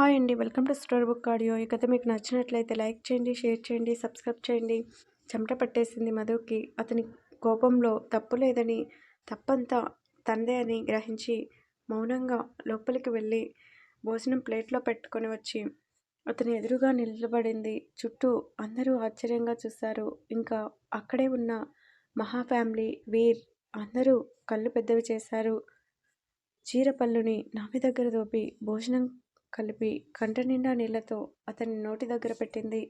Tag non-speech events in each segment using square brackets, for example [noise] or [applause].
Hi అండి. Welcome to store book audio. ఈ కథ మీకు నచ్చినట్లయితే లైక్ చేయండి షేర్ చేయండి సబ్స్క్రైబ్ చేయండి. చెమట పట్టేసింది మధుకి. అతని కోపంలో తప్పు లేదని తప్పంతా తందే అని గ్రహించి మౌనంగా లోపలికి వెళ్ళి భోజనం ప్లేట్లో పెట్టుకొని వచ్చి అతని ఎదురుగా నిలబడింది. చుట్టూ అందరూ ఆశ్చర్యంగా చూశారు. ఇంకా అక్కడే ఉన్న మహా ఫ్యామిలీ వీర్ అందరూ కళ్ళు పెద్దవి చేశారు. చీరపల్లుని నావి దగ్గర దోపి భోజనం కలిపి కంటనిండా నీళ్ళతో అతని నోటి దగ్గర పెట్టింది.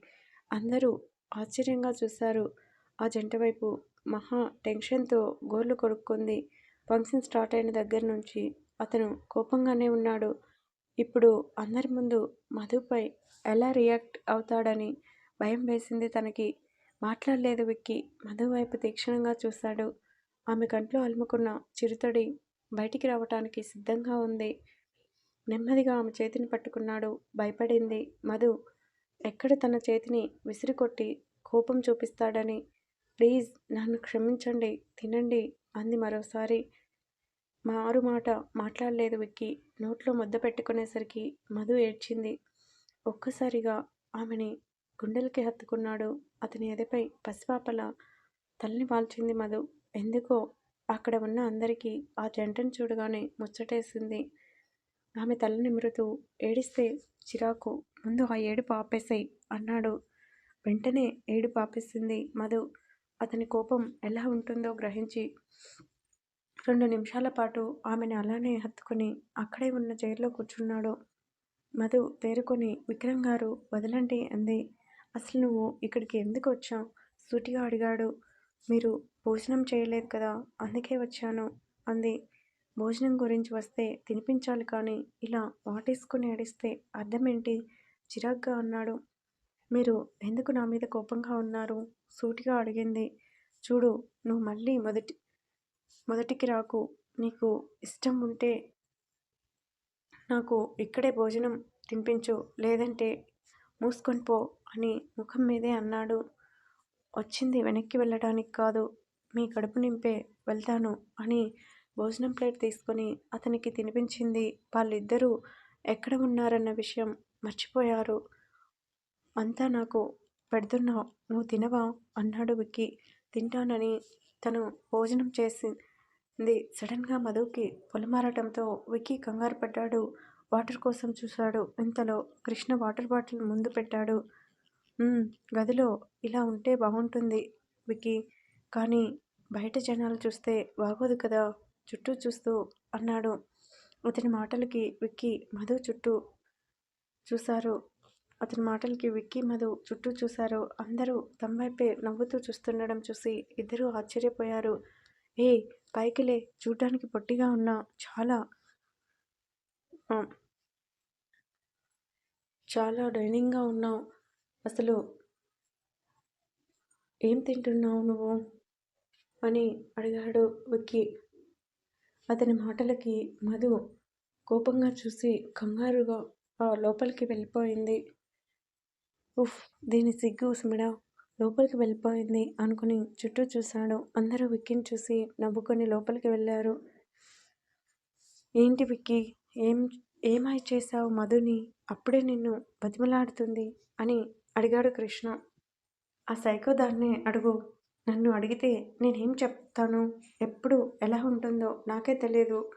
అందరూ ఆశ్చర్యంగా చూశారు. ఆ జంట వైపు మహా టెన్షన్తో గోర్లు కొడుక్కుంది. ఫంక్షన్ స్టార్ట్ అయిన దగ్గర నుంచి అతను కోపంగానే ఉన్నాడు. ఇప్పుడు అందరి ముందు మధుపై ఎలా రియాక్ట్ అవుతాడని భయం వేసింది తనకి. మాట్లాడలేదు విక్కి. మధు వైపు తీక్షణంగా చూశాడు. ఆమె కంట్లో అలుముకున్న చిరుతడి బయటికి రావటానికి సిద్ధంగా ఉంది. నెమ్మదిగా ఆమె చేతిని పట్టుకున్నాడు. భయపడింది. మధు ఎక్కడ తన చేతిని విసిరికొట్టి కోపం చూపిస్తాడని. ప్లీజ్ నన్ను క్షమించండి తినండి అంది మరోసారి. మారు మాట మాట్లాడలేదు విక్కి. నోట్లో ముద్ద పెట్టుకునేసరికి మధు ఏడ్చింది. ఒక్కసారిగా ఆమెని గుండెలకి హత్తుకున్నాడు. అతని ఎదపై పసిపాపల తల్లిని వాల్చింది మధు. ఎందుకో అక్కడ ఉన్న అందరికీ ఆ జంటను చూడగానే ముచ్చటేసింది. ఆమె తల నిమురుతూ ఏడిస్తే చిరాకు. ముందు ఆ ఏడు ఆపేసాయి అన్నాడు. వెంటనే ఏడు ఆపేసింది మధు. అతని కోపం ఎలా ఉంటుందో గ్రహించి రెండు నిమిషాల పాటు ఆమెను అలానే హత్తుకుని అక్కడే ఉన్న చైర్లో కూర్చున్నాడు. మధు తేరుకొని విక్రమ్ గారు వదలండి అంది. అసలు నువ్వు ఇక్కడికి ఎందుకు వచ్చావు? సూటిగా అడిగాడు. మీరు భోజనం చేయలేదు కదా అందుకే వచ్చాను అంది. భోజనం గురించి వస్తే తినిపించాలి కానీ ఇలా వాటేసుకుని ఏడిస్తే అర్థమేంటి? చిరాగ్గా అన్నాడు. మీరు ఎందుకు నా మీద కోపంగా ఉన్నారు? సూటిగా అడిగింది. చూడు నువ్వు మళ్ళీ మొదటి మొదటికి రాకు. నీకు ఇష్టం ఉంటే నాకు ఇక్కడే భోజనం తినిపించు లేదంటే మూసుకొని పో అని ముఖం మీదే అన్నాడు. వచ్చింది వెనక్కి వెళ్ళడానికి కాదు మీ కడుపు నింపే వెళ్తాను అని భోజనం ప్లేట్ తీసుకొని అతనికి తినిపించింది వాళ్ళిద్దరూ ఎక్కడ ఉన్నారన్న విషయం మర్చిపోయారు. అంతా నాకు పెడుతున్నావు నువ్వు తినవా? అన్నాడు విక్కి. తింటానని తను భోజనం చేసింది. సడన్గా మధుకి పొలమారటంతో విక్కీ కంగారు పడ్డాడు. వాటర్ కోసం చూశాడు. ఇంతలో కృష్ణ వాటర్ బాటిల్ ముందు పెట్టాడు. గదిలో ఇలా ఉంటే బాగుంటుంది విక్కీ. కానీ బయట జనాలు చూస్తే బాగోదు కదా. చుట్టూ చూస్తూ అన్నాడు. అతని మాటలకి విక్కీ మధు చుట్టూ చూశారు. అతని మాటలకి విక్కీ మధు చుట్టూ చూశారు. అందరూ తమ వైపే నవ్వుతూ చూస్తుండడం చూసి ఇద్దరూ ఆశ్చర్యపోయారు. ఏ పైకిలే చూడ్డానికి పొట్టిగా ఉన్నా చాలా చాలా డైనింగ్గా ఉన్నావు. అసలు ఏం తింటున్నావు నువ్వు? అని అడిగాడు విక్కీ. అతని మాటలకి మధు కోపంగా చూసి కంగారుగా ఆ లోపలికి వెళ్ళిపోయింది. ఉఫ్ దీని సిగ్గు సుమిడ! లోపలికి వెళ్ళిపోయింది అనుకుని చుట్టూ చూశాడు. అందరూ విక్కిని చూసి నవ్వుకొని లోపలికి వెళ్ళారు. ఏంటి విక్కి? ఏం ఏమై చేశావు మధుని? అప్పుడే నిన్ను బతిమలాడుతుంది అని అడిగాడు కృష్ణ. ఆ సైకో దాన్నే అడుగు. నన్ను అడిగితే నేనేం చెప్తాను? ఎప్పుడు? ఎలా ఉంటుందో? నాకే తెలియదు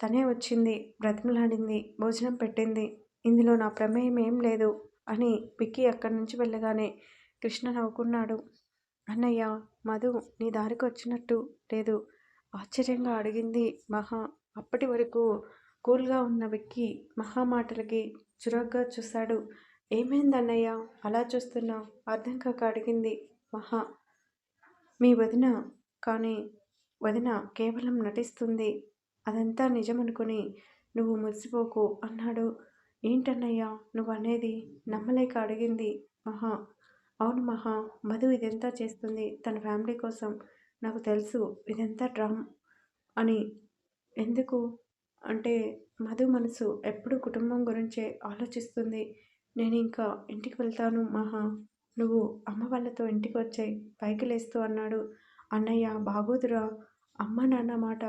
తనే వచ్చింది బ్రతిమలాడింది భోజనం పెట్టింది. ఇందులో నా ప్రమేయం ఏం లేదు అని పిక్కి అక్కడి నుంచి వెళ్ళగానే కృష్ణ నవ్వుకున్నాడు. అన్నయ్య మధు నీ దారికి వచ్చినట్టు లేదు. ఆశ్చర్యంగా అడిగింది మహా. అప్పటి వరకు కూల్గా ఉన్న విక్కీ మహా మాటలకి చురుగ్గా చూశాడు. ఏమైందన్నయ్య? అలా చూస్తున్నావు అర్థం కాక అడిగింది మహా. మీ వదిన కానీ వదిన కేవలం నటిస్తుంది. అదంతా నిజమనుకుని నువ్వు మురిసిపోకు అన్నాడు. ఏంటన్నయ్యా నువ్వు అనేది నమ్మలేక అడిగింది. మహా అవును మహా మధు ఇదంతా చేస్తుంది. తన ఫ్యామిలీ కోసం నాకు తెలుసు ఇదంతా డ్రామ్ అని. ఎందుకు? అంటే మధు మనసు ఎప్పుడు కుటుంబం గురించే ఆలోచిస్తుంది. నేను ఇంకా ఇంటికి వెళ్తాను మహా. నువ్వు అమ్మ వాళ్ళతో ఇంటికి వచ్చాయి పైకి లేస్తూ అన్నాడు. అన్నయ్య బాగోదురా. అమ్మ నాన్న మాట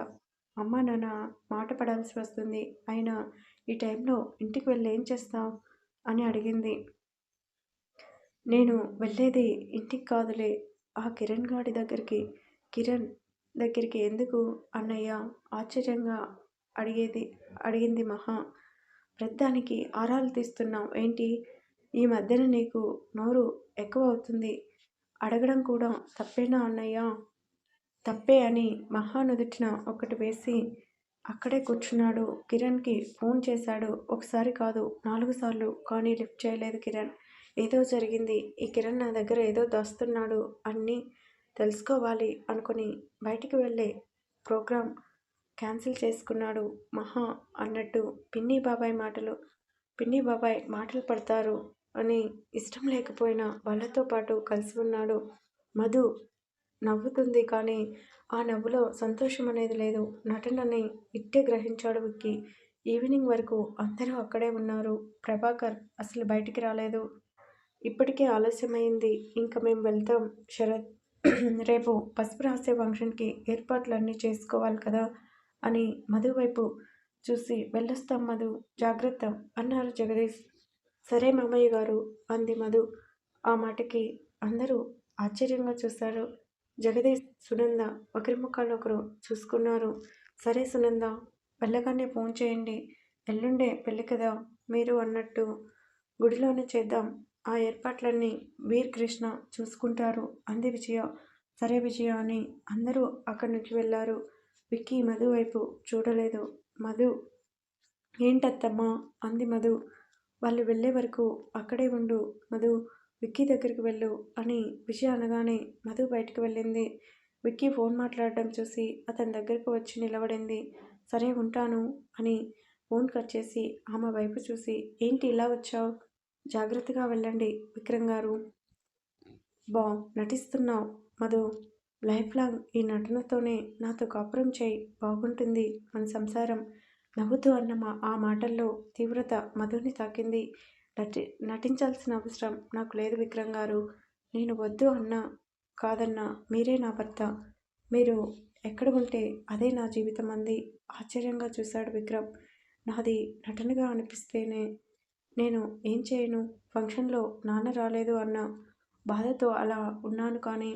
అమ్మ నాన్న మాట పడాల్సి వస్తుంది. అయినా ఈ టైంలో ఇంటికి వెళ్ళి ఏం చేస్తావు? అని అడిగింది. నేను వెళ్ళేది ఇంటికి కాదులే. ఆ కిరణ్ గాడి దగ్గరికి. కిరణ్ దగ్గరికి ఎందుకు? అన్నయ్య ఆశ్చర్యంగా అడిగేది అడిగింది మహా. ప్రతిదానికి ఆరాలు తీస్తున్నావు ఏంటి? ఈ మధ్యన నీకు నోరు ఎక్కువ అవుతుంది అడగడం కూడా తప్పేనా అన్నయ్య? తప్పే అని మహా నుదుటిన ఒకటి వేసి అక్కడే కూర్చున్నాడు. కిరణ్కి ఫోన్ చేశాడు. ఒకసారి కాదు నాలుగు సార్లు. కానీ లిఫ్ట్ చేయలేదు కిరణ్. ఏదో జరిగింది. ఈ కిరణ్ నా దగ్గర ఏదో దాస్తున్నాడు అన్నీ తెలుసుకోవాలి అనుకుని బయటికి వెళ్ళే ప్రోగ్రాం క్యాన్సిల్ చేసుకున్నాడు మహా అన్నట్టు పిన్ని బాబాయ్ మాటలు. పిన్ని బాబాయ్ మాటలు పడతారు. అని ఇష్టం లేకపోయినా వాళ్ళతో పాటు కలిసి ఉన్నాడు. మధు నవ్వుతుంది కానీ ఆ నవ్వులో సంతోషం అనేది లేదు. నటనని ఇట్టే గ్రహించాడు విక్కి. ఈవినింగ్ వరకు అందరూ అక్కడే ఉన్నారు. ప్రభాకర్ అసలు బయటికి రాలేదు. ఇప్పటికే ఆలస్యమైంది. ఇంకా మేము వెళ్తాం. శరత్ [clears throat] రేపు పసుపు రాసే ఫంక్షన్కి ఏర్పాట్లన్నీ చేసుకోవాలి కదా అని మధు వైపు చూసి వెళ్ళొస్తాం మధు. జాగ్రత్త అన్నారు జగదీష్. సరే మామయ్య గారు అంది మధు. ఆ మాటకి అందరూ ఆశ్చర్యంగా చూశారు. జగదీష్ సునంద ఒకరి ముఖాలు ఒకరు చూసుకున్నారు. సరే సునంద వెళ్ళగానే ఫోన్ చేయండి. ఎల్లుండే పెళ్ళి కదా మీరు అన్నట్టు గుడిలోనే చేద్దాం. ఆ ఏర్పాట్లన్నీ వీర్ కృష్ణ చూసుకుంటారు అంది విజయ. సరే విజయ అని అందరూ అక్కడి నుంచి వెళ్ళారు. విక్కీ మధు వైపు చూడలేదు. మధు ఏంటత్తమ్మా? అంది మధు. వాళ్ళు వెళ్ళే వరకు అక్కడే ఉండు మధు విక్కీ దగ్గరికి వెళ్ళు అని విజయ అనగానే మధు బయటకు వెళ్ళింది. విక్కీ ఫోన్ మాట్లాడడం చూసి అతని దగ్గరకు వచ్చి నిలబడింది. సరే ఉంటాను అని ఫోన్ కట్ చేసి ఆమె వైపు చూసి ఏంటి ఇలా వచ్చావు? జాగ్రత్తగా వెళ్ళండి విక్రమ్ గారు. బా నటిస్తున్నావు మధు. లైఫ్ లాంగ్ ఈ నటనతోనే నాతో కాపురం చేయి బాగుంటుంది మన సంసారం. నవ్వుతూ అన్న మా ఆ మాటల్లో తీవ్రత మధుని తాకింది. నటి నటించాల్సిన అవసరం నాకు లేదు విక్రమ్ గారు. నేను వద్దు అన్నా కాదన్నా మీరే నా భర్త. మీరు ఎక్కడ ఉంటే అదే నా జీవితం అంది. ఆశ్చర్యంగా చూశాడు విక్రమ్. నాది నటనగా అనిపిస్తేనే నేను ఏం చేయను? ఫంక్షన్లో నాన్న రాలేదు అన్న బాధతో అలా ఉన్నాను కానీ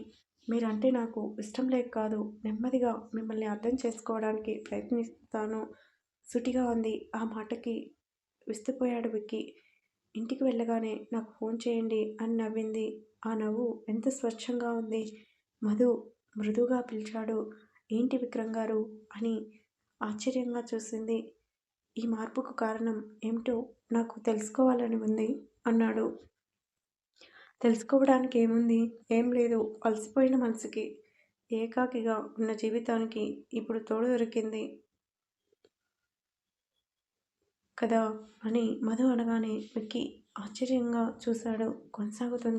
మీరంటే నాకు ఇష్టం లేక కాదు నెమ్మదిగా మిమ్మల్ని అర్థం చేసుకోవడానికి ప్రయత్నిస్తాను. సుటిగా ఉంది ఆ మాటకి విస్తుపోయాడు విక్కి. ఇంటికి వెళ్ళగానే నాకు ఫోన్ చేయండి అని నవ్వింది. ఆ నవ్వు ఎంత స్వచ్ఛంగా ఉంది. మధు మృదుగా పిలిచాడు. ఏంటి విక్రమ్ గారు? అని ఆశ్చర్యంగా చూసింది. ఈ మార్పుకు కారణం ఏమిటో నాకు తెలుసుకోవాలని ఉంది అన్నాడు. తెలుసుకోవడానికి ఏముంది? ఏం లేదు. అలసిపోయిన మనసుకి ఏకాకిగా ఉన్న జీవితానికి ఇప్పుడు తోడు దొరికింది. కదా అని మధు అనగానే విక్కీ ఆశ్చర్యంగా చూశాడు. కొనసాగుతుంది.